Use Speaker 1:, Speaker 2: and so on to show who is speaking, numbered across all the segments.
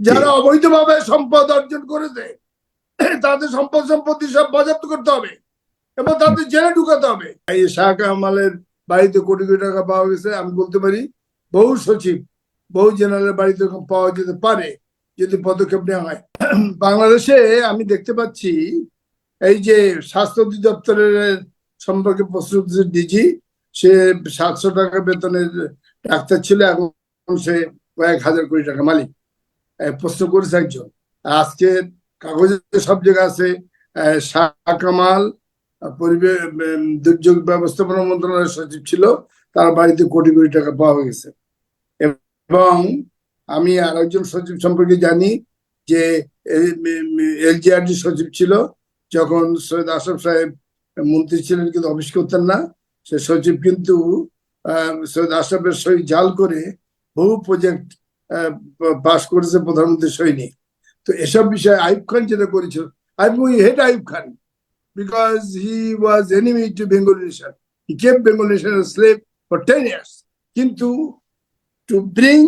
Speaker 1: যারা অবৈধভাবে সম্পদ অর্জন করেছে, তাদের সম্পদ সম্পত্তি সব বাজেয়াপ্ত করতে হবে এবং তাদের জেলে ঢুকাতে হবে। এই শাহ কামালের বাড়িতে কোটি কোটি টাকা পাওয়া গেছে, আমি বলতে পারি, বহু সচিব, বহু জেনারেলের বাড়িতে পাওয়া যেতে পারে, যদি পদক্ষেপ নেওয়া হয়। বাংলাদেশে আমি দেখতে পাচ্ছি, এই যে স্বাস্থ্য অধিদপ্তরের সম্পর্কে প্রশ্ন ডিজি সে সাতশো টাকা বেতনের ডাক্তার ছিল, এখন সে কয়েক হাজার কোটি টাকা মালিক। প্রশ্ন করেছে একজন। আজকে কাগজে সব জায়গায় আছে শাহ কামাল পরিবেশ দুর্যোগ ব্যবস্থাপনা মন্ত্রণালয়ের সচিব ছিল, তার বাড়িতে কোটি কোটি টাকা পাওয়া গেছে। এবং আমি আরেকজন সচিব সম্পর্কে জানি যে এলজিআরডি সচিব ছিল, যখন সৈয়দ আশরাফ সাহেব মন্ত্রী ছিলেন কিন্তু অফিস করতেন না, সে সচিব কিন্তু সৈয়দ আশরাফের সই জাল করে বহু প্রজেক্ট পাস করেছে প্রধানমন্ত্রী সৈনিক। তো এসব বিষয়ে আইব খান যেটা করেছিল Ayub we hate Ayub Khan because he was enemy to Bengal nation he kept Bengal nation slave for ten years কিন্তু to bring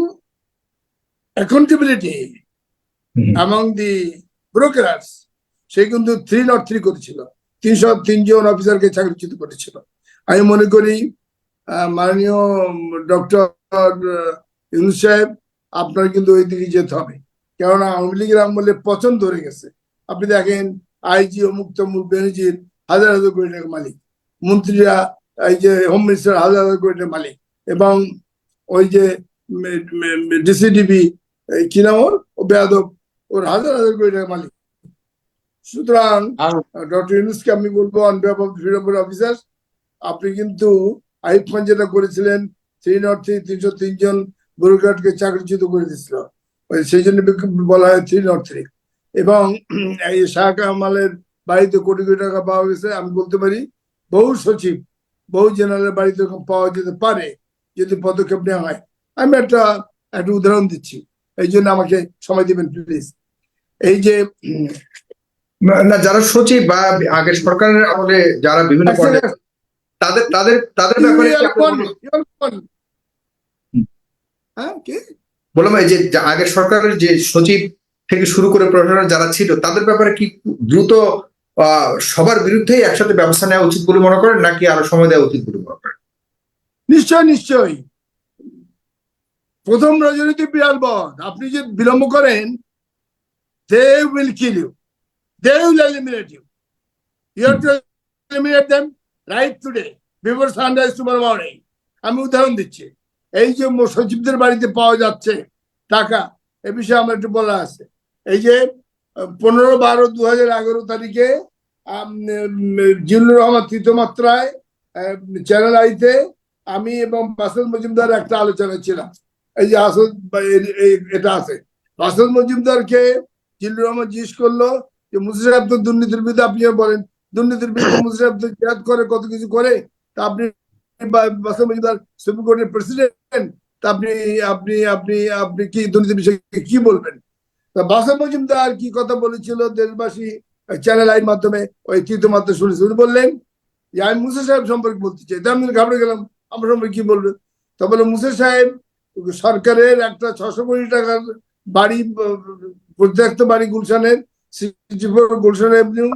Speaker 1: accountability among the brokers সে কিন্তু থ্রি নট থ্রি করেছিল। তিনশো তিনজন অফিসারকে চাকরিচ্যুত করেছিল। আমি মনে করি মাননীয় ডক্টর ইউনুস সাহেব আপনার কিন্তু ওই দিকে যেতে হবে। কেননা আওয়ামী লীগের আমলে পচন ধরে গেছে। আপনি দেখেন আইজি অমুক তমুক বেনজির হাজার হাজার কোটি টাকার মালিক। মন্ত্রীরা এই যে হোম মিনিস্টার হাজার হাজার কোটি টাকার মালিক। এবং ওই যে ডিসিডিবি কি নাম ওর? ও বেয়াদব। ওর হাজার হাজার কোটি টাকা মালিক। সুতরাং ডক্টর ইউনুসকে আমি বলব on behalf of freedom officer আপনি কিন্তু আইব খান যেটা করেছিলেন থ্রি নট থ্রি তিনশো তিনজন ব্যুরোক্রাটকে চাকরিচ্যুত করে দিয়েছিল। ওই সেই জন্য বলা হয় থ্রি নট থ্রি এবং এই শাহ কামালের বাড়িতে কোটি কোটি টাকা পাওয়া গেছে। আমি বলতে পারি বহু সচিব বহু জেনারেলের বাড়িতে পাওয়া যেতে পারে যদি পদক্ষেপ নেওয়া হয়। আমি একটা একটা উদাহরণ দিচ্ছি। এই জন্য আমাকে সময় দিবেন প্লিজ। এই যে
Speaker 2: না যারা সচিব বা আগের সরকারের আমলে যারা বিভিন্ন
Speaker 1: আচ্ছা,
Speaker 2: তাদের তাদের তাদের ব্যাপারে
Speaker 1: হ্যাঁ কি?
Speaker 2: বললাম এই যে আগের সরকারের যে সচিব থেকে শুরু করে প্রশাসনের যারা ছিল তাদের ব্যাপারে কি দ্রুত আহ, সবার বিরুদ্ধেই একসাথে ব্যবস্থা নেওয়া উচিত বলে মনে করেন নাকি আরও সময় দেওয়া উচিত বলে মনে করেন?
Speaker 1: নিশ্চয় নিশ্চয়। প্রথম রাজনীতি বিড়াল বধ। আপনি যে বিলম্ব করেন they will kill you they will eliminate you you have to eliminate them right today before sunrise tomorrow morning আমি উদাহরণ দিচ্ছি। এই যে সচিবদের বাড়িতে পাওয়া যাচ্ছে টাকা, এ বিষয়ে আমার একটু বলা আছে। এই যে, পনেরো বারো দু হাজার এগারো তারিখে জিল্লুর রহমান তৃতীয় মাত্রায় চ্যানেল আইতে আমি এবং বাসেদ মজুমদার একটা আলোচনা ছিলাম। এই যে আসদ এটা আছে। বাসদ মজুমদারকে জিল্লুর রহমান জিজ্ঞেস করল যে তো দুর্নীতির বিরুদ্ধে আপনিও বলেন। দুর্নীতির বিরুদ্ধে সাহেব তো করে কত কিছু করে, তা আপনি সুপ্রিম কোর্টের প্রেসিডেন্ট আপনি আপনি আপনি আপনি কি দুর্নীতির বিষয়ে কি বলবেন? তা বাসেদ মজুমদার কি কথা বলেছিল দেশবাসী চ্যানেল আইন মাধ্যমে? ওই তৃতীয় মাত্রা শুনেছি উনি বললেন যে আমি মুসা সাহেব সম্পর্কে বলতে চাই। তা আমি ঘাবড়ে গেলাম। আমার সম্পর্কে কি বলবে? তা বলে মুসা সাহেব, সরকারের একটা ছশো কোটি টাকার বাড়ি প্রত্যেকটা বাড়ি গুলশানের গুলশান এভিনিউ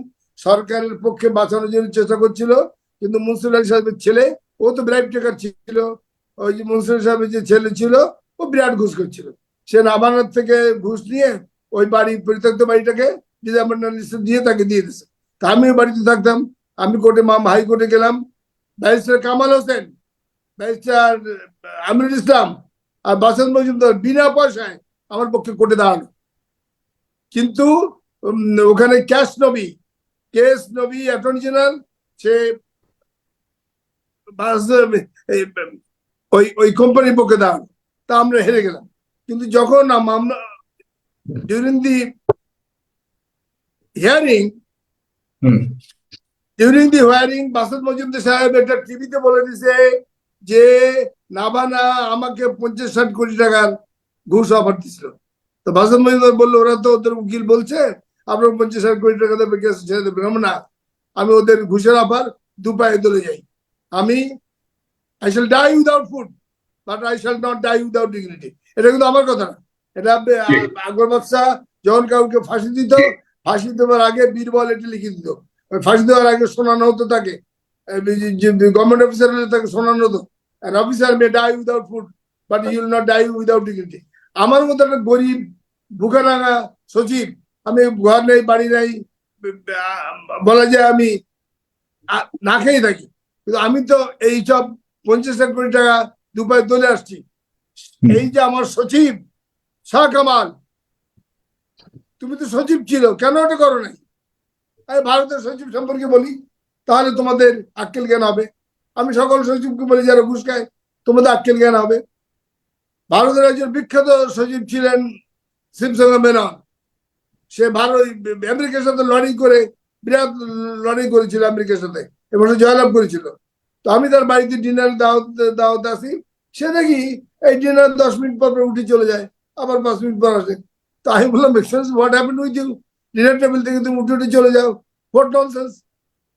Speaker 1: সরকারের পক্ষে বাঁচানোর জন্য চেষ্টা করছিল। কিন্তু মুনসুর আলী সাহেবের ছেলে ও তো ব্রাইব টেকার ছিল, ওই যে মনসুর সাহেবের যে ছেলে ছিল, ও বিরাট ঘুষ করছিল। সে নাবানার থেকে ঘুষ নিয়ে ওই বাড়ি, পরিত্যক্ত বাড়িটাকে যদি আমার দিয়ে তাকে দিয়ে দিছে। তা আমি ওই বাড়িতে থাকতাম, আমি কোর্টে মাম হাইকোর্টে গেলাম। ব্যারিস্টার কামাল হোসেন, ব্যারিস্টার আমিরুল ইসলাম আর বাসন মজুমদার বিনা পয়সায় আমার পক্ষে কোর্টে দাঁড়ানো কিন্তু ওখানে ক্যাশ নবী কেস নবী অ্যাটর্নি জেনারেল, সে ওই ওই কোম্পানির পক্ষে দাঁড়ানো তা আমরা হেরে গেলাম। কিন্তু যখন আমরা during the hearing during the hearing Basad Majumdar সাহেব এটা টিভিতে বলে দিছে যে নাবানা আমাকে পঞ্চাশ ষাট কোটি টাকার ঘুষ অফার দিছিল। তো বাসদ মজুমদার বলল ওরা তো ওদের উকিল বলছে আপনার পঞ্চাশ ষাট কোটি টাকা দেবে কেস ছেড়ে দেবেন। না আমি ওদের ঘুষের অফার দু পায়ে দলে যাই। আমি I shall die without food but I shall not die without dignity এটা কিন্তু আমার কথা না। এটা আকবর বাদশাহ যখন কাউকে ফাঁসি দিত ফাঁসি দেওয়ার আগে বীরবল এটি লিখে দিত। ফাঁসি দেওয়ার আগে শোনানো হতো তাকে। গভর্নমেন্ট অফিসার হলে তাকে শোনানো হতো। আর officer may die without food but you'll not die without dignity আমার মতো একটা গরিব ভুখারাঙা সচিব আমি ঘর নেই বাড়ি নেই বলা যায় আমি না খেয়ে থাকি। কিন্তু আমি তো এই সব পঞ্চাশ কোটি টাকা দুপায় দলে আসছি। এই যে আমার সচিব শাহ কামাল তুমি তো সচিব ছিল কেন ওটা করো নাই? আমি ভারতের সচিব সম্পর্কে বলি তাহলে তোমাদের আক্কেল জ্ঞান হবে। আমি সকল সচিবকে বলি যারা ঘুষ খায় তোমাদের আক্কেল জ্ঞান হবে। ভারতের একজন বিখ্যাত সচিব ছিলেন শিবসঙ্গ মেনন সে ভারত আমেরিকার সাথে লড়াই করে বিরাট লড়াই করেছিল আমেরিকার সাথে। এবং সে জয়লাভ করেছিল। তো আমি তার বাড়িতে ডিনার দাওয়াত দাওয়াত আসি। সে দেখি এই ডিনার দশ মিনিট পর উঠে চলে যায়। আবার পাঁচ মিনিট পর আসে। তো আমি বললাম what happen with you dinner table থেকে তুমি উঠে উঠে চলে যাও। হোয়াট ননসেন্স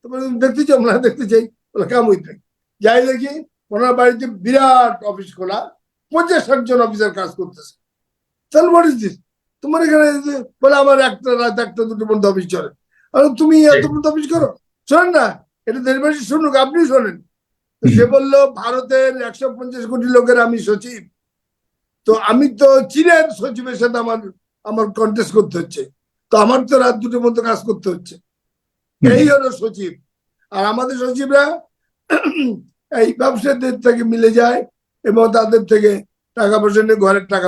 Speaker 1: তো বলে, "তুমি দেখতে চাও না দেখতে চাই বলে কাম উইথ যাই দেখি ওনার বাড়িতে বিরাট অফিস খোলা। পঞ্চাশ ষাট জন অফিসার কাজ করতেছে। তাহলে হোয়াট ইজ দিস তোমার এখানে বলে আমার একটা রাত একটা দুটো পর্যন্ত অফিস চলে। আর তুমি এত পর্যন্ত অফিস করো? শোনেন না এটা দেশবাসী শুনুক আপনি শোনেন। সে বলল ভারতের একশো পঞ্চাশ কোটি লোকের আমি সচিব। তো আমি তো চীনের সচিবের সাথে আমার আমার কন্টেস্ট করতে হচ্ছে। তো আমার তো রাত দুটোর মতো কাজ করতে হচ্ছে। এই হলো সচিব। আর আমাদের সচিবরা এই ব্যবসায়ীদের থেকে মিলে যায় এবং তাদের থেকে টাকা পয়সা নিয়ে ঘরের টাকা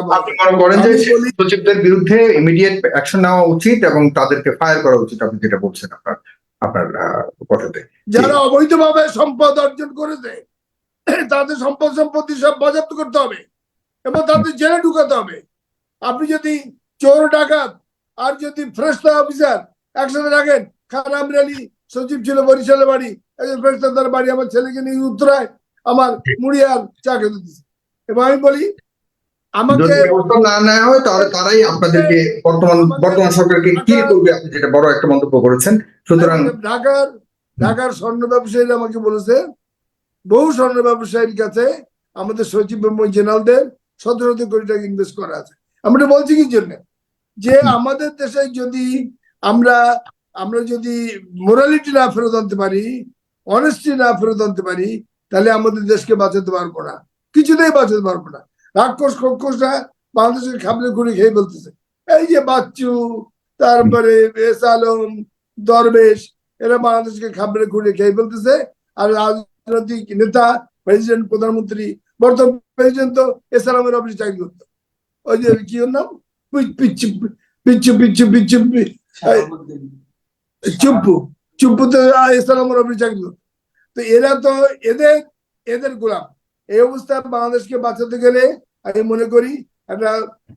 Speaker 2: করেন যে সচিবদের বিরুদ্ধে ইমিডিয়েট অ্যাকশন নেওয়া উচিত এবং তাদেরকে ফায়ার করা উচিত আপনি যেটা বলছেন আপনার। আপনার কথাতে।
Speaker 1: যারা অবৈধভাবে সম্পদ অর্জন করেছে তাদের সম্পদ সম্পত্তি সব বাজেয়াপ্ত করতে হবে এবং তাদের জেলে ঢুকাতে হবে। আপনি যদি চোর ডাকাত আর যদি ফ্রেস্তা অফিসার একসাথে রাখেন খান আমর আলী সচিব ছিল বরিশালে বাড়ি একজন ফ্রেস্তা তার বাড়ি আমার ছেলেকে নিয়ে উত্তরায় আমার মুড়ি আর চা খেতে দিচ্ছে এবং আমি বলি
Speaker 2: ব্যবস্থা না নেওয়া হয় তাহলে তারাই আপনাদেরকে বর্তমান বর্তমান সরকারকে কি করবে? আপনি যেটা বড় একটা মন্তব্য করেছেন। সুতরাং
Speaker 1: ঢাকার ঢাকার স্বর্ণ ব্যবসায়ীরা আমাকে বলেছে বহু স্বর্ণ ব্যবসায়ীর কাছে আমাদের সচিব এবং জেনারেলদের শত শত কোটি টাকা ইনভেস্ট করা আছে। আমরা বলছি কি জন্য? যে আমাদের দেশে যদি আমরা আমরা যদি মোরালিটি না ফেরত আনতে পারি অনেস্টি না ফেরত আনতে পারি তাহলে আমাদের দেশকে বাঁচাতে পারব না। কিছুতেই বাঁচাতে পারব না। রাক্ষস খক্ষসরা বাংলাদেশের খাবলে ঘুরে খেয়ে বলতেছে এই যে বাচ্চু তারপরে এস আলম দরবেশ এরা বাংলাদেশকে খাবলে ঘুরে খেয়ে ফেলতেছে। আর রাজনৈতিক নেতা প্রেসিডেন্ট প্রধানমন্ত্রী বর্তমান প্রেসিডেন্ট তো এস আলমের অফিসে চাকরি করতো। ওই যে কি ওর নাম? পিচ- পিচ্ছু পিচ্ছু পিচ্ছু পিচ্ছু চুপ্পু। চুপ্পু তো এস আলমের অফিসে চাকরি করতো। তো এরা তো এদের এদের গোলাম। এই অবস্থায় বাংলাদেশকে বাঁচাতে গেলে আমি মনে করি একটা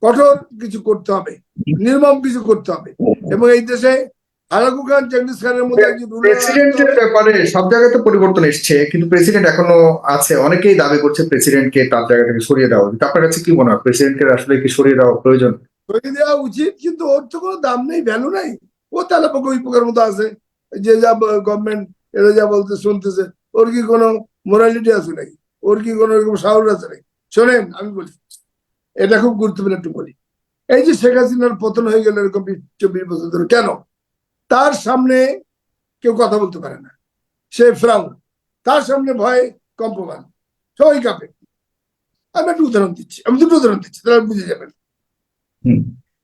Speaker 1: কঠোর কিছু করতে হবে নির্মম কিছু করতে হবে। এবং এই দেশে আলাকু খান চেঙ্গিস খানের মধ্যে
Speaker 2: প্রেসিডেন্টের ব্যাপারে সব জায়গায় তো পরিবর্তন এসছে কিন্তু প্রেসিডেন্ট এখনও আছে। অনেকেই দাবি করছে প্রেসিডেন্টকে তার জায়গা থেকে সরিয়ে দেওয়া উচিত। আপনার কাছে কি মনে হয়? প্রেসিডেন্টের আসলে কি সরিয়ে দেওয়া প্রয়োজন?
Speaker 1: তৈরি দেওয়া উচিত কিন্তু ওর তো কোনো দাম নেই ভ্যালু নাই। ও তাহলে ওই পোকার মতো আছে যে যা গভর্নমেন্ট এরা যা বলতে শুনতেছে ওর কি কোনো মোরালিটি আছে নাকি? ওর কি কোনো এরকম সাহস আছে নাকি? শোনেন আমি বলি এটা খুব গুরুত্বপূর্ণ একটু বলি। এই যে শেখ হাসিনার পতন হয়ে গেল এরকম চব্বিশ বছর ধরে কেন? তার সামনে কেউ কথা বলতে পারে না। সে ফ্রাউন। তার সামনে ভয় কম্পমান। সবাই কাঁপে। আমি একটা উদাহরণ দিচ্ছি। আমি দুটো উদাহরণ দিচ্ছি তাহলে বুঝে যাবেন।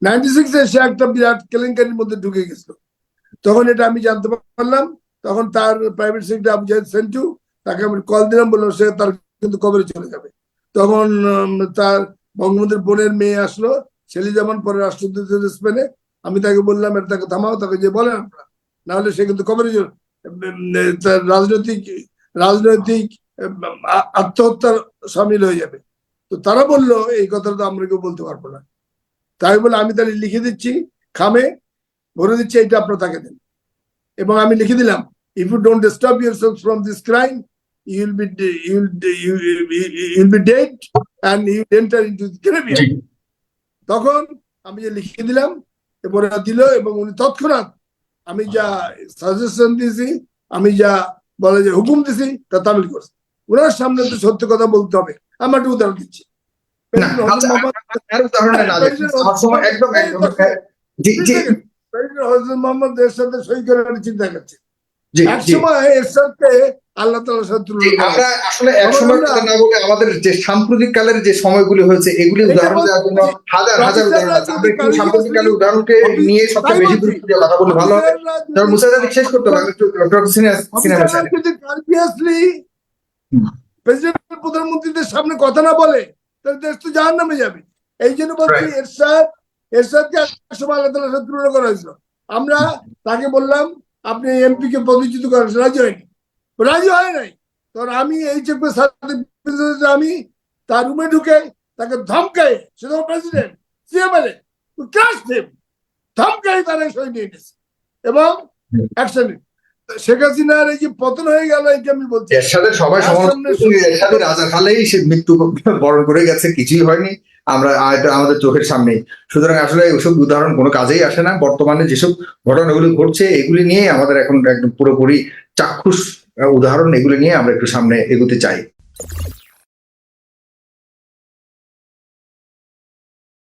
Speaker 1: নাইনটি সিক্সে সে একটা বিরাট কেলেঙ্কারির মধ্যে ঢুকে গেছিল। তখন এটা আমি জানতে পারলাম। তখন তার প্রাইভেট সেক্রেটারি আবু জাহেদ সেন্টু তাকে আমি কল দিলাম বললাম সে তার কিন্তু কবরে চলে যাবে। তখন তার বঙ্গবন্ধুর বোনের মেয়ে আসলো ছেলে যেমন পরে রাষ্ট্রদূত স্পেনে। আমি তাকে বললাম, এটা তাকে থামাও, তাকে যে বলেন আপনারা। নাহলে সে কিন্তু কবরে তার রাজনৈতিক রাজনৈতিক আত্মহত্যার সামিল হয়ে যাবে। তো তারা বলল, এই কথাটা তো আমরা কেউ বলতে পারব না। তাই বলে আমি তাহলে লিখে দিচ্ছি, খামে, ভরে দিচ্ছি এটা আপনার তাকে দেন। এবং আমি লিখে দিলাম if you don't disturb yourself from this crime you will be you will be dead and you enter into graveyard তখন আমি যে লিখে দিলাম এবং ওরা দিল এবং উনি তৎক্ষণাৎ আমি যা সাজেশন দিয়েছি আমি যা বলে যে হুকুম দিছি তা তামিল করছে। ওনার সামনে তো সত্য কথা বলতে হবে। আমি একটা উদাহরণ দিচ্ছি। মোহাম্মদ।
Speaker 2: আমার
Speaker 1: এর সাথে সই করার চিন্তা করছে। এক
Speaker 2: জি।
Speaker 1: সময় এরশাদকে আল্লাহ তাআলার সাথে
Speaker 2: জি,
Speaker 1: তুলনা করা
Speaker 2: আমরা আসলে এক সময় কথা না বলে আমাদের যে সাম্প্রতিক কালের যে সময়গুলি হয়েছে এগুলি উদাহরণ দেওয়ার জন্য হাজার হাজার উদাহরণ আছে। আমরা একটু সাম্প্রতিক কালের উদাহরণকে নিয়ে সবচেয়ে বেশি গুরুত্ব দিয়ে কথা বললে ভালো হবে। যেমন মুসাদাদিক শেষ করতে হবে একটু ডক্টর।
Speaker 1: প্রেসিডেন্ট প্রধানমন্ত্রীদের সামনে কথা না বলে তাহলে দেশ তো জাহান নামে যাবে। এই জন্য বলছি. এরশাদ এরশাদকে সময় আল্লাহ তাআলার সাথে তুলনা করা হয়েছিল আমরা তাকে বললাম আপনি এমপি কে পদচ্যুত করেন রাজি হয়নি রাজি হয় নাই। তখন আমি এই চেপে আমি তার রুমে ঢুকে তাকে ধমকাই সে তো প্রেসিডেন্ট সিএমএলএ ক্রাশ দেব ধমকাই তারা সই নিয়ে গেছে এবং অ্যাকশন শেখ হাসিনার এই যে পতন হয়ে গেল এটা আমি বলছি।
Speaker 2: এরশাদের সবাই
Speaker 1: তার
Speaker 2: সমালোচনা
Speaker 1: সামনে
Speaker 2: করছে, রাজা খালেই সে মৃত্যু বরণ করে গেছে কিছুই হয়নি। আমরা আমাদের চোখের সামনেই সুতরাং আসলে ওইসব উদাহরণ কোনো কাজেই আসে না। বর্তমানে যেসব ঘটনাগুলি ঘটছে, এগুলি নিয়ে আমাদের এখন একদম পুরোপুরি চাক্ষুষ উদাহরণ, এগুলি নিয়ে আমরা একটু সামনে এগোতে চাই।